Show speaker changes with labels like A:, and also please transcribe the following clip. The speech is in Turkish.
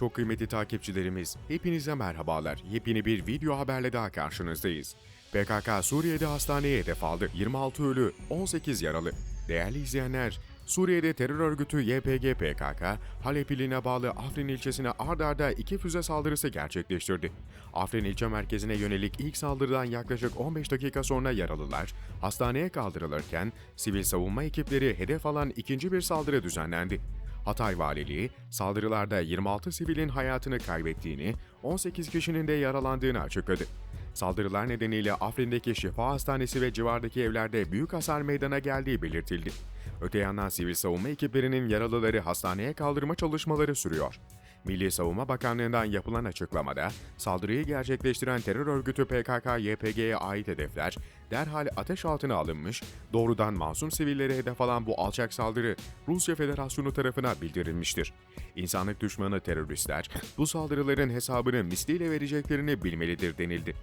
A: Çok kıymetli takipçilerimiz, hepinize merhabalar. Yepyeni bir video haberle daha karşınızdayız. PKK Suriye'de hastaneye hedef aldı. 26 ölü, 18 yaralı. Değerli izleyenler, Suriye'de terör örgütü YPG PKK, Halep iline bağlı Afrin ilçesine ard arda iki füze saldırısı gerçekleştirdi. Afrin ilçe merkezine yönelik ilk saldırıdan yaklaşık 15 dakika sonra yaralılar hastaneye kaldırılırken sivil savunma ekipleri hedef alan ikinci bir saldırı düzenlendi. Hatay Valiliği, saldırılarda 26 sivilin hayatını kaybettiğini, 18 kişinin de yaralandığını açıkladı. Saldırılar nedeniyle Afrin'deki Şifa Hastanesi ve civardaki evlerde büyük hasar meydana geldiği belirtildi. Öte yandan sivil savunma ekiplerinin yaralıları hastaneye kaldırma çalışmaları sürüyor. Milli Savunma Bakanlığı'ndan yapılan açıklamada, saldırıyı gerçekleştiren terör örgütü PKK-YPG'ye ait hedefler derhal ateş altına alınmış, doğrudan masum sivilleri hedef alan bu alçak saldırı Rusya Federasyonu tarafına bildirilmiştir. İnsanlık düşmanı teröristler bu saldırıların hesabını misliyle vereceklerini bilmelidir denildi.